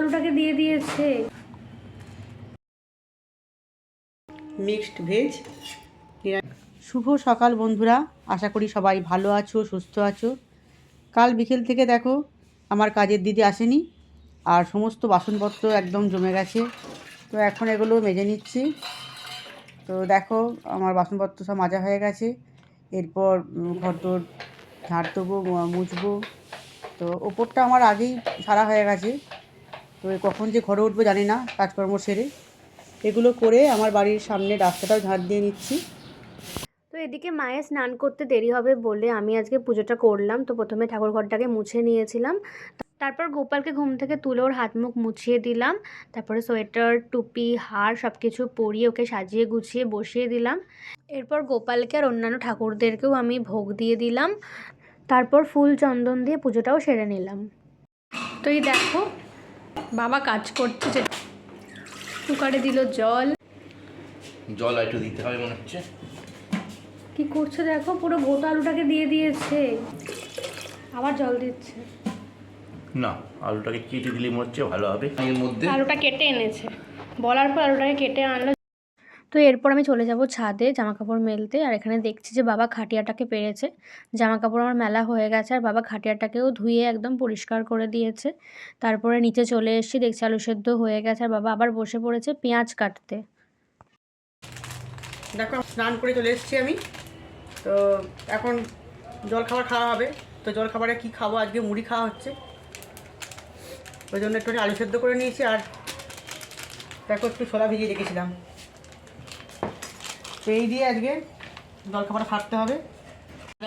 আলুটাকে দিয়ে দিয়েছে। Mixed veg. শুভ সকাল বন্ধুরা, আশা করি সবাই ভালো আছো, সুস্থ আছো। কাল বিকেল থেকে দেখো, আমার কাজের দিদি আসেনি, আর সমস্ত বাসনপত্র একদম জমে গেছে। তো এখন এগুলো মেজে নিচ্ছি। তো দেখো, আমার বাসনপত্র সব মাজা হয়ে গেছে। এরপর ঘর তোর ঝাড় দেবো মুছবো। তো ওপরটা আমার আগেই সারা হয়ে গেছে। তো কখন যে ঘরে উঠবো জানি না, কাজকর্ম সেরে। এগুলো করে আমার বাড়ির সামনে রাস্তাটাও ঝাঁট দিয়ে নিচ্ছি। তো এদিকে মায়ের স্নান করতে দেরি হবে বলে আমি আজকে পুজোটা করলাম। তো প্রথমে ঠাকুর ঘরটাকে মুছে নিয়েছিলাম। তারপর গোপালকে ঘুম থেকে তুলে ওর হাত মুখ মুছিয়ে দিলাম। তারপরে সোয়েটার, টুপি, হার সব কিছু পরিয়ে ওকে সাজিয়ে গুছিয়ে বসিয়ে দিলাম। এরপর গোপালকে আর অন্যান্য ঠাকুরদেরকেও আমি ভোগ দিয়ে দিলাম। তারপর ফুল চন্দন দিয়ে পুজোটাও সেরে নিলাম। তো এই দেখো বাবা কাজ করছে যে কুকারে দিল জল। জল একটু দিতে হবে মনে হচ্ছে। কি করছে দেখো পুরো গোটা আলুটাকে দিয়ে দিয়েছে। আবার জল দিচ্ছে। না আলুটাকে কেটে দিলে মনে হচ্ছে ভালো হবে। এর মধ্যে? আলুটা কেটে এনেছে। বলার পর আলুটাকে কেটে আনলো। তো এরপর আমি চলে যাব ছাদে জামা কাপড় মেলতে। আর এখানে দেখছি যে বাবা খাটিয়াটাকে পেরেছে। জামা কাপড় আমার মেলা হয়ে গেছে আর বাবা খাটিয়াটাকেও ধুয়ে একদম পরিষ্কার করে দিয়েছে। তারপরে নিচে চলে এসেছি, দেখছি আলু সেদ্ধ হয়ে গেছে আর বাবা আবার বসে পড়েছে পেঁয়াজ কাটতে। দেখো, স্নান করে চলে এসেছি আমি। তো এখন জল খাবার খাওয়া হবে। তো জল খাবারে কী খাব? আজকে মুড়ি খাওয়া হচ্ছে। ওই জন্য একটু আলু সেদ্ধ করে নিয়েছি আর দেখো একটু ছোলা ভিজিয়ে রেখেছিলাম। এই দিয়ে আজকে জল খাবার খাটতে হবে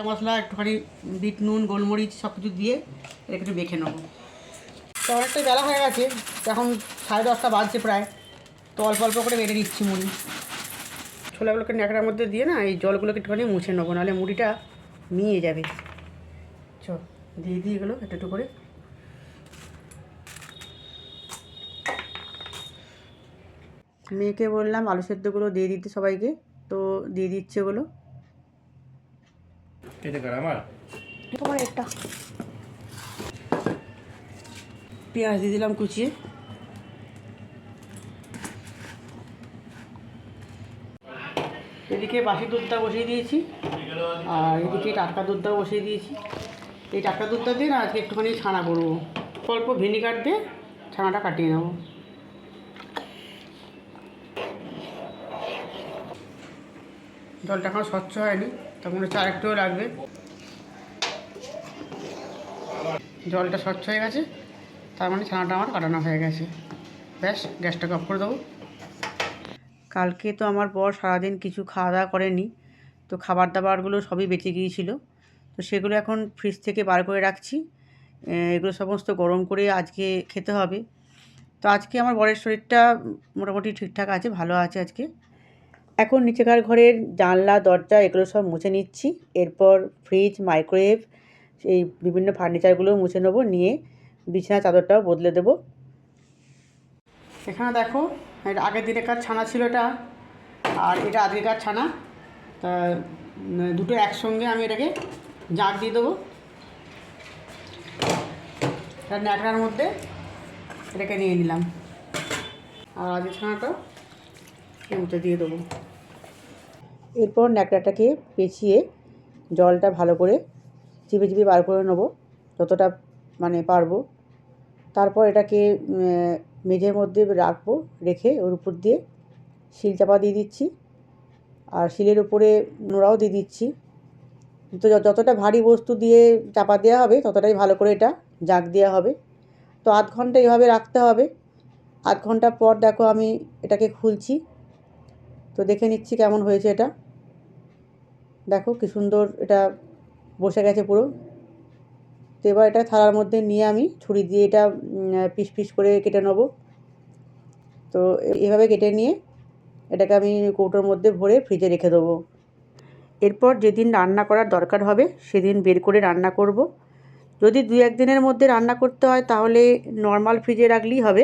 মশলা, একটুখানি বিট নুন, গোলমরিচ সব কিছু দিয়ে এটাকে একটু মেখে নেব। তো অনেকটা বেলা হয়ে গেছে এখন সাড়ে দশটা বাজছে প্রায়। তো অল্প অল্প করে বেড়ে নিচ্ছি মুড়ি। ছোলাগুলোকে ন্যাকড়ার মধ্যে দিয়ে না, এই জলগুলোকে একটুখানি মুছে নেব, নাহলে মুড়িটা মিয়ে যাবে। চ, দিয়ে দিয়ে এগুলো একটু একটু করে। মেয়েকে বললাম, আলু সেদ্ধগুলো দিয়ে দিতে সবাইকে। তো দিয়ে দিচ্ছে ওগুলো। এটা কার আমার তোমার এটা পেঁয়াজ দিয়ে দিলাম কুচিয়ে। এদিকে বাসি দুধটা বসিয়ে দিয়েছি আর এদিকে টাটকা দুধটাও বসিয়ে দিয়েছি। এই টাটকা দুধটা দিয়ে না আজকে একটুখানি ছানা করব। অল্প ভিনিগার দিয়ে ছানাটা কাটিয়ে নেব। জলটা এখন স্বচ্ছ হয়নি তখন হচ্ছে আরেকটুও লাগবে। জলটা স্বচ্ছ হয়ে গেছে, তার মানে ছানাটা আমার কাটানো হয়ে গেছে। ব্যাস, গ্যাসটাকে অফ করে দেবো। কালকে তো আমার বর সারাদিন কিছু খাওয়া দাওয়া করেনি, তো খাবার দাবারগুলো সবই বেঁচে গিয়েছিল। তো সেগুলো এখন ফ্রিজ থেকে বার করে রাখছি। এগুলো সমস্ত গরম করে আজকে খেতে হবে। তো আজকে আমার বরের শরীরটা মোটামুটি ঠিকঠাক আছে, ভালো আছে আজকে। এখন নিচেকার ঘরের জানলা, দরজা এগুলো সব মুছে নিচ্ছি। এরপর ফ্রিজ মাইক্রোওয়েভ এই বিভিন্ন ফার্নিচারগুলো মুছে নেব, নিয়ে বিছানা চাদরটাও বদলে দেবো। এখানে দেখো এটা আগের দিনেকার ছানা ছিল এটা, আর এটা আজকেকার ছানা। তা দুটো একসঙ্গে আমি এটাকে জাঁক দিয়ে দেবো। এটা ন্যাকড়ার মধ্যে এটাকে নিয়ে নিলাম। আর আজকের ছানাটা মধ্যে দিয়ে দেবো। এরপর ন্যাকড়াটাকে পেঁচিয়ে জলটা ভালো করে চিপে চিপে বার করে নেব, যতটা মানে পারব। তারপর এটাকে মেঝের মধ্যে রাখব, রেখে ওর উপর দিয়ে শিল চাপা দিয়ে দিচ্ছি। আর শিলের উপরে নোড়াও দিয়ে দিচ্ছি। তো যতটা ভারী বস্তু দিয়ে চাপা দেওয়া হবে, ততটাই ভালো করে এটা জাগ দেওয়া হবে। তো আধ ঘণ্টা এইভাবে রাখতে হবে। আধ ঘণ্টা পর দেখো আমি এটাকে খুলছি। তো দেখে নিচ্ছি কেমন হয়েছে এটা। দেখো কি সুন্দর এটা বসে গেছে পুরো। তো এবার এটা থালার মধ্যে নিয়ে আমি ছুরি দিয়ে এটা পিস পিস করে কেটে নেব। তো এভাবে কেটে নিয়ে এটাকে আমি কৌটোর মধ্যে ভরে ফ্রিজে রেখে দেবো। এরপর যেদিন রান্না করার দরকার হবে সেদিন বের করে রান্না করব। যদি দু একদিনের মধ্যে রান্না করতে হয় তাহলে নর্মাল ফ্রিজে রাখলেই হবে।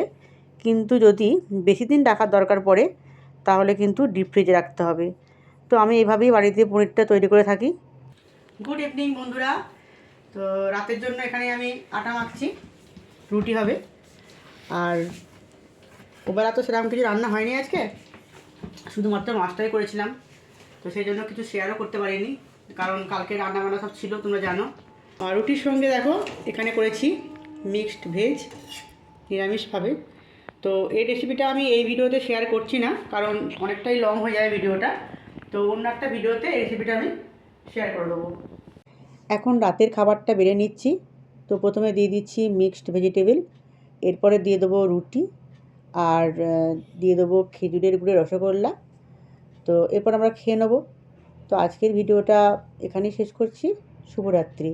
কিন্তু যদি বেশি দিন রাখার দরকার পড়ে তাহলে কিন্তু ডিপ ফ্রিজে রাখতে হবে। তো আমি এভাবেই বাড়িতে পনিরটা তৈরি করে থাকি। গুড ইভিনিং বন্ধুরা। তো রাতের জন্য এখানে আমি আটা মাখছি। রুটি হবে। আর ওবেলা তো সেরকম কিছু রান্না হয়নি আজকে। শুধুমাত্র মাছটাই করেছিলাম। তো সেই জন্য কিছু শেয়ারও করতে পারিনি। কারণ কালকে রান্না বান্না সব ছিল, তোমরা জানো। আর রুটির সঙ্গে দেখো, এখানে করেছি মিক্সড ভেজ নিরামিষভাবে তো এই রেসিপিটা আমি এই ভিডিওতে শেয়ার করছি না, কারণ অনেকটাই লং হয়ে যাবে ভিডিওটা তো অন্য একটা ভিডিওতে রেসিপিটা আমি শেয়ার করে দেবো। এখন রাতের খাবারটা বেড়ে নিচ্ছি। তো প্রথমে দিয়ে দিচ্ছি মিক্সড ভেজিটেবল এরপরে দিয়ে দেবো রুটি আর দিয়ে দেবো খেজুরের গুড়ের রসগোল্লা। তো এরপর আমরা খেয়ে নেব। তো আজকের ভিডিওটা এখানেই শেষ করছি। শুভরাত্রি।